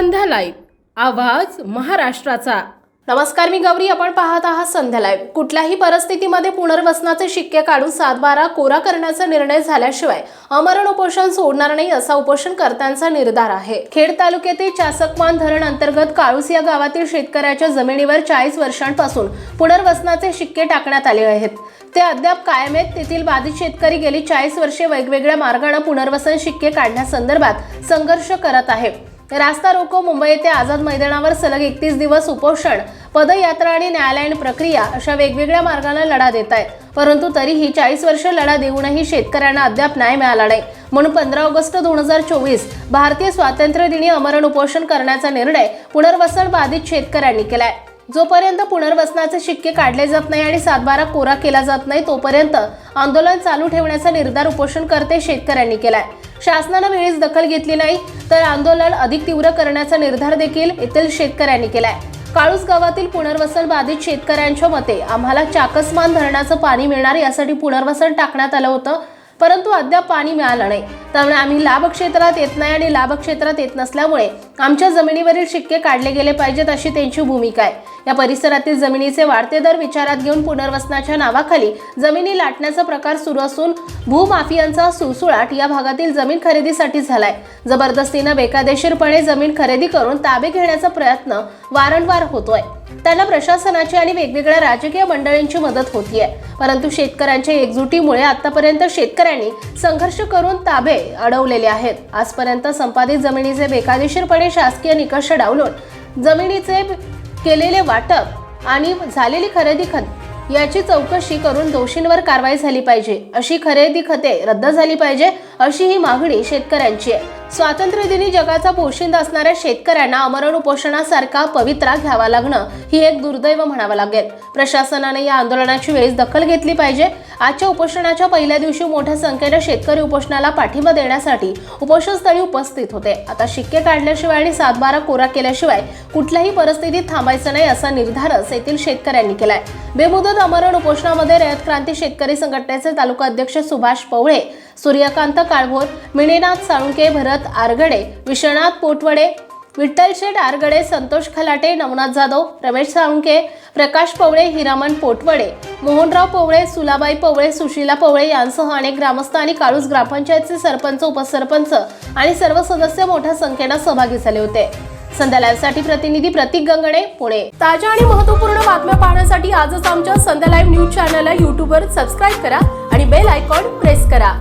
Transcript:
संध्या live. आवाज महाराष्ट्राचा. नमस्कार मी गौरी आपण पाहत आहात संध्या लाईव्ह. कुठल्याही परिस्थितीमध्ये पुनर्वसनाचे शिक्के काढून सातबारा कोरा करण्याचा निर्णय झाल्याशिवाय अमरण उपोषण सोडणार नाही असा उपोषणकर्त्यांचा निर्धार आहे. खेड तालुक्यातील चासकमान धरण अंतर्गत काळूस या गावातील शेतकऱ्याच्या जमिनीवर चाळीस वर्षांपासून पुनर्वसनाचे शिक्के टाकण्यात आले आहेत. ते अद्याप कायम आहेत. तेथील बाधित शेतकरी गेली चाळीस वर्षे वेगवेगळ्या मार्गाने पुनर्वसन शिक्के काढण्यासंदर्भात संघर्ष करत आहे रास्ता रोको मुंबई येथे आझाद मैदानावर सलग एकतीस दिवस उपोषण पदयात्रा आणि न्यायालयीन प्रक्रिया अशा वेगवेगळ्या मार्गाने लढा देत आहेत. परंतु तरीही चाळीस वर्ष लढा देऊनही शेतकऱ्यांना अद्याप न्याय मिळाला नाही. म्हणून पंधरा ऑगस्ट दोन हजार चोवीस भारतीय स्वातंत्र्य दिनी अमरण उपोषण करण्याचा निर्णय पुनर्वसन बाधित शेतकऱ्यांनी केलाय. जोपर्यंत पुनर्वसनाचे शिक्के काढले जात नाही आणि सातबारा कोरा केला जात नाही तोपर्यंत आंदोलन चालू ठेवण्याचा निर्धार उपोषणकर्ते शेतकऱ्यांनी केलाय. शासनानं वेळीच दखल घेतली नाही तर आंदोलन अधिक तीव्र करण्याचा निर्धार देखील येथील शेतकऱ्यांनी केलाय. काळूस गावातील पुनर्वसन बाधित शेतकऱ्यांच्या मते आम्हाला चाकसमान धरणाचं पाणी मिळणार यासाठी पुनर्वसन टाकण्यात आलं होतं परंतु अद्याप पाणी मिळालं नाही. त्यामुळे आम्ही लाभ क्षेत्रात येत नाही आणि लाभ क्षेत्रात येत नसल्यामुळे आमच्या जमिनीवरील शिक्के काढले गेले पाहिजेत अशी त्यांची भूमिका आहे. या परिसरातील जमिनीचे वाढते दर विचारात घेऊन पुनर्वसनाच्या नावाखाली जमिनी लाटण्याचा प्रकार सुरू असून भूमाफियांचा सुळसुळाट या भागातील जमीन खरेदीसाठी झालाय. जबरदस्तीनं बेकायदेशीरपणे जमीन खरेदी करून ताबे घेण्याचा प्रयत्न वारंवार होतोय. त्यांना प्रशासनाची आणि वेगवेगळ्या राजकीय मंडळींची मदत होतीये. परंतु शेतकऱ्यांच्या एकजुटीमुळे आतापर्यंत शेतकऱ्यांनी संघर्ष करून ताबे अडवलेले आहेत. आजपर्यंत संपादित जमिनीचे बेकायदेशीरपणे शासकीय निकष डावलून जमिनीचे केलेले वाटप आणि झालेली खरेदी खत याची चौकशी करून दोषींवर कारवाई झाली पाहिजे. अशी खरेदी खते रद्द झाली पाहिजे अशी ही मागणी शेतकऱ्यांची आहे. स्वातंत्र्य दिनी जगाचा पोशिंदा असणाऱ्या शेतकऱ्यांना अमरण उपोषणासारखा पवित्रा घ्यावा लागणं ही एक दुर्दैव म्हणावं लागेल. प्रशासनाने या आंदोलनाची वेळीच दखल घेतली पाहिजे. आजच्या उपोषणाच्या पहिल्या दिवशी मोठ्या संख्येने शेतकरी उपोषणाला पाठिंबा देण्यासाठी उपोषणस्थळी उपस्थित होते. आता शिक्के काढल्याशिवाय आणि सातबारा कोरा केल्याशिवाय कुठल्याही परिस्थितीत थांबायचं नाही असा निर्धारच येथील शेतकऱ्यांनी केलाय. बेमुदत अमरण उपोषणामध्ये रयत क्रांती शेतकरी संघटनेचे तालुका अध्यक्ष सुभाष पवळे सूर्यकांत काळभोर मिणीनाथ साळुंके भरत आरगडे विश्वनाथ पोटवडे विठ्ठल शेठ आरगडे संतोष खलाटे नवनाथ जाधव रमेश साळुंके प्रकाश पवळे हिरामन पोटवडे मोहनराव पवळे सुलाबाई पवळे सुशीला पवळे यांसह अनेक ग्रामस्थ आणि काळूस ग्रामपंचायतचे सरपंच उपसरपंच आणि सर्व सदस्य मोठ्या संख्येनं सहभागी झाले होते. संध्यालाईव्हसाठी प्रतिनिधी प्रतीक गंगणे पुणे. ताज्या आणि महत्त्वपूर्ण बातम्या पाहण्यासाठी आजच आमच्या संध्या लाईव्ह न्यूज चॅनलला यूट्यूबवर सबस्क्राईब करा आणि बेल आयकॉन प्रेस करा.